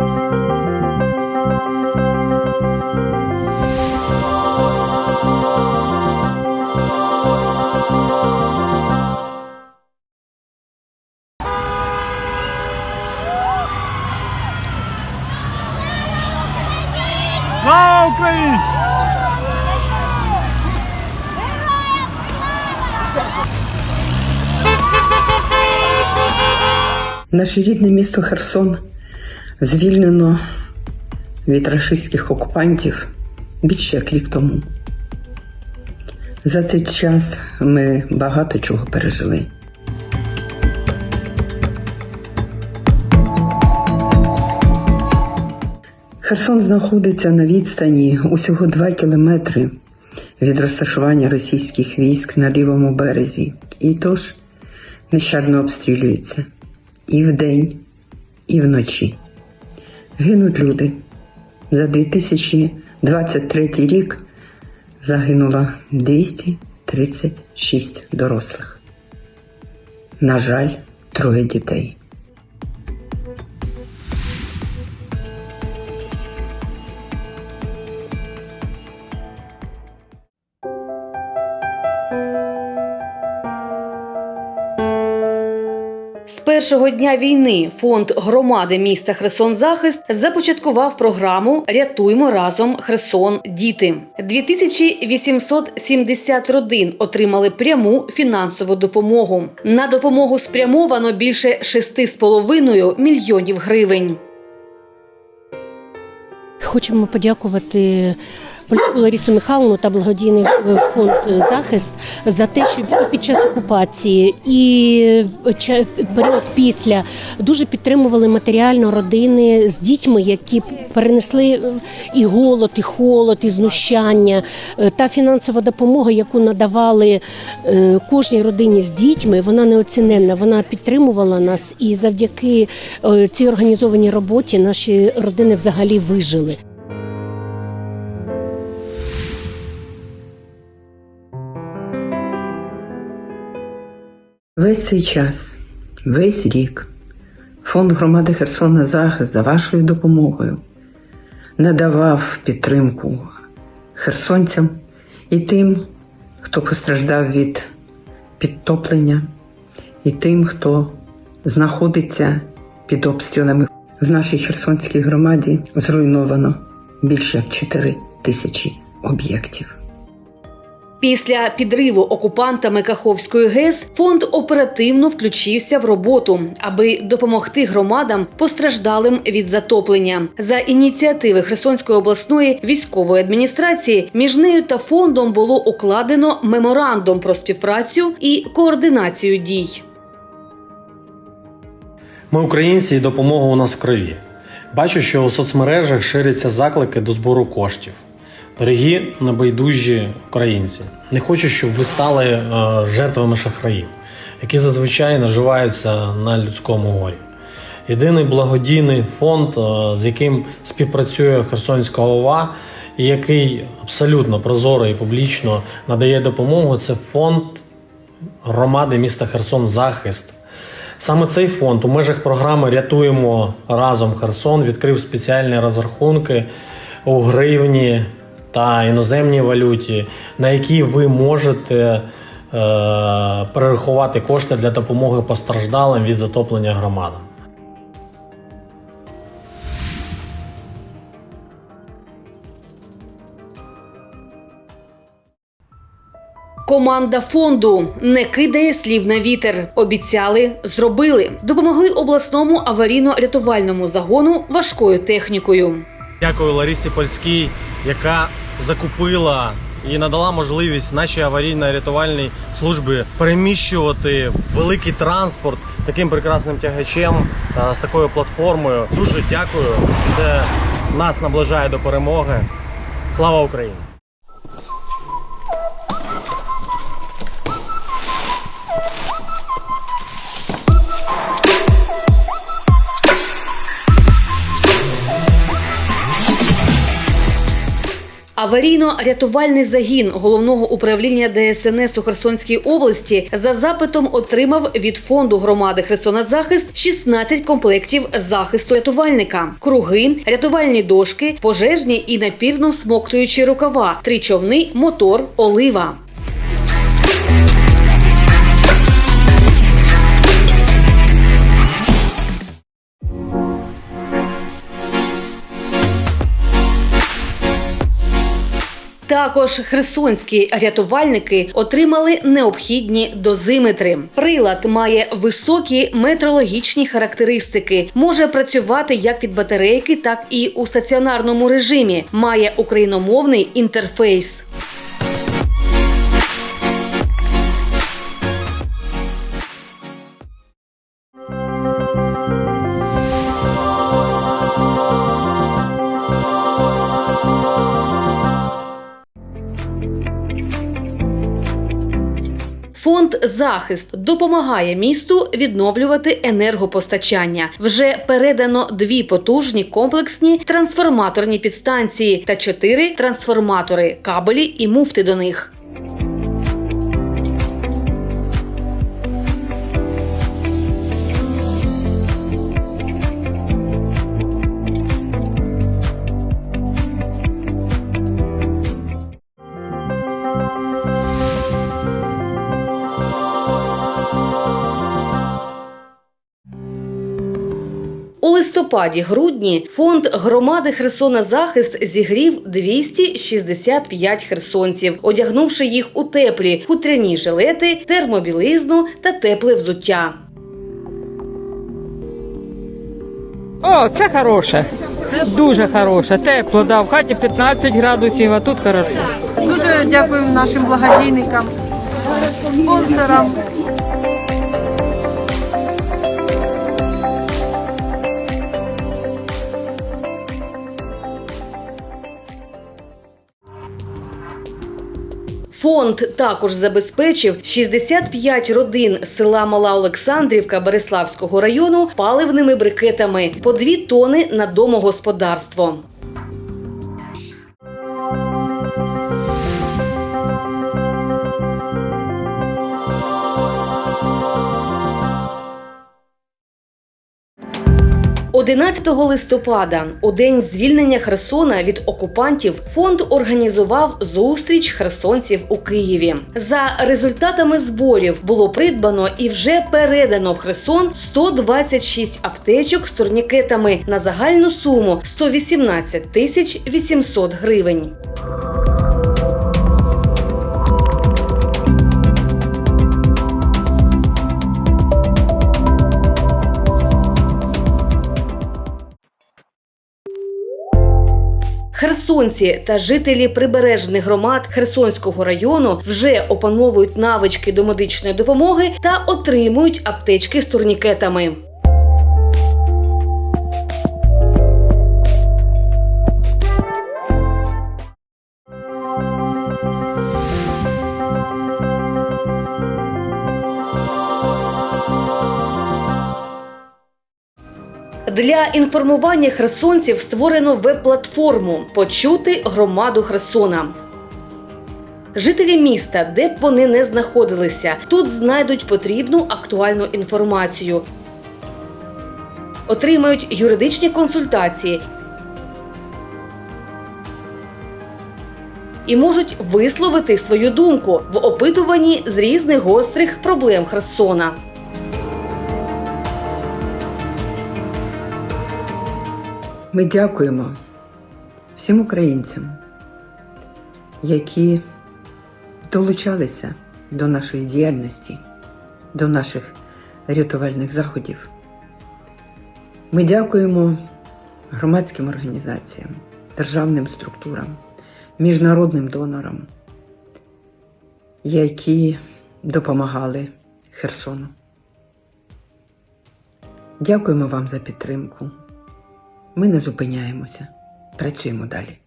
Слава Україні! Наше рідне місто Херсон звільнено від рашистських окупантів більше як рік тому. За цей час ми багато чого пережили. Херсон знаходиться на відстані усього 2 кілометри від розташування російських військ на лівому березі. І тож нещадно обстрілюється і вдень, і вночі. Гинуть люди. За 2023 рік загинуло 236 дорослих. На жаль, троє дітей. Першого дня війни фонд громади міста Херсон Захист започаткував програму Рятуймо разом Херсон Діти. 2870 родин отримали пряму фінансову допомогу. На допомогу спрямовано більше 6,5 мільйонів гривень. Хочемо подякувати Польську Ларісу Михайловну та благодійний е, фонд захист за те, що під час окупації і період після дуже підтримували матеріально родини з дітьми, які перенесли е, і голод, і холод, і знущання. Е, Та фінансова допомога, яку надавали е, кожній родині з дітьми, вона неоціненна. Вона підтримувала нас, і завдяки е, цій організованій роботі наші родини взагалі вижили. Весь цей час, весь рік, фонд громади Херсона Захист за вашою допомогою надавав підтримку херсонцям і тим, хто постраждав від підтоплення, і тим, хто знаходиться під обстрілами. В нашій Херсонській громаді зруйновано більше як 4 тисячі об'єктів. Після підриву окупантами Каховської ГЕС фонд оперативно включився в роботу, аби допомогти громадам постраждалим від затоплення. За ініціативи Херсонської обласної військової адміністрації між нею та фондом було укладено меморандум про співпрацю і координацію дій. Ми українці і допомога у нас в крові. Бачу, що у соцмережах ширяться заклики до збору коштів. Дорогі небайдужі українці, не хочу, щоб ви стали е, жертвами шахраїв, які зазвичай наживаються на людському горі. Єдиний благодійний фонд, е, з яким співпрацює Херсонська ОВА, і який абсолютно прозоро і публічно надає допомогу, це фонд громади міста Херсон Захист. Саме цей фонд у межах програми Рятуємо разом Херсон відкрив спеціальні розрахунки у гривні та іноземній валюті, на які ви можете е, перерахувати кошти для допомоги постраждалим від затоплення громадам. Команда фонду не кидає слів на вітер. Обіцяли, зробили. Допомогли обласному аварійно-рятувальному загону важкою технікою. Дякую Ларісі Польській, яка закупила і надала можливість нашій аварійно-рятувальній службі переміщувати великий транспорт таким прекрасним тягачем з такою платформою. Дуже дякую. Це нас наближає до перемоги. Слава Україні! Аварійно-рятувальний загін головного управління ДСНС у Херсонській області за запитом отримав від фонду громади Херсона захист 16 комплектів захисту рятувальника, круги, рятувальні дошки, пожежні і напірно всмоктуючі рукава, три човни, мотор, олива. Також херсонські рятувальники отримали необхідні дозиметри. Прилад має високі метрологічні характеристики, може працювати як від батарейки, так і у стаціонарному режимі. Має україномовний інтерфейс. Фонд захист допомагає місту відновлювати енергопостачання. Вже передано дві потужні комплексні трансформаторні підстанції та чотири трансформатори, кабелі і муфти до них. У листопаді-грудні фонд громади Херсона Захист зігрів 265 херсонців, одягнувши їх у теплі хутряні жилети, термобілизну та тепле взуття. О, це хороше. Дуже хороше. Тепло, да. В хаті 15 градусів, а тут хорошо. Дуже дякуємо нашим благодійникам, спонсорам. Фонд також забезпечив 65 родин села Мала Олександрівка Береславського району паливними брикетами по 2 тони на домогосподарство. – 11 листопада, у день звільнення Херсона від окупантів, фонд організував зустріч херсонців у Києві. За результатами зборів було придбано і вже передано в Херсон 126 аптечок з турнікетами на загальну суму 118 тисяч 800 гривень. Херсонці та жителі прибережних громад Херсонського району вже опановують навички до медичної допомоги та отримують аптечки з турнікетами. Для інформування херсонців створено веб-платформу Почути громаду Херсона. Жителі міста, де б вони не знаходилися, тут знайдуть потрібну актуальну інформацію, отримають юридичні консультації і можуть висловити свою думку в опитуванні з різних гострих проблем Херсона. Ми дякуємо всім українцям, які долучалися до нашої діяльності, до наших рятувальних заходів. Ми дякуємо громадським організаціям, державним структурам, міжнародним донорам, які допомагали Херсону. Дякуємо вам за підтримку. Ми не зупиняємося, працюємо далі.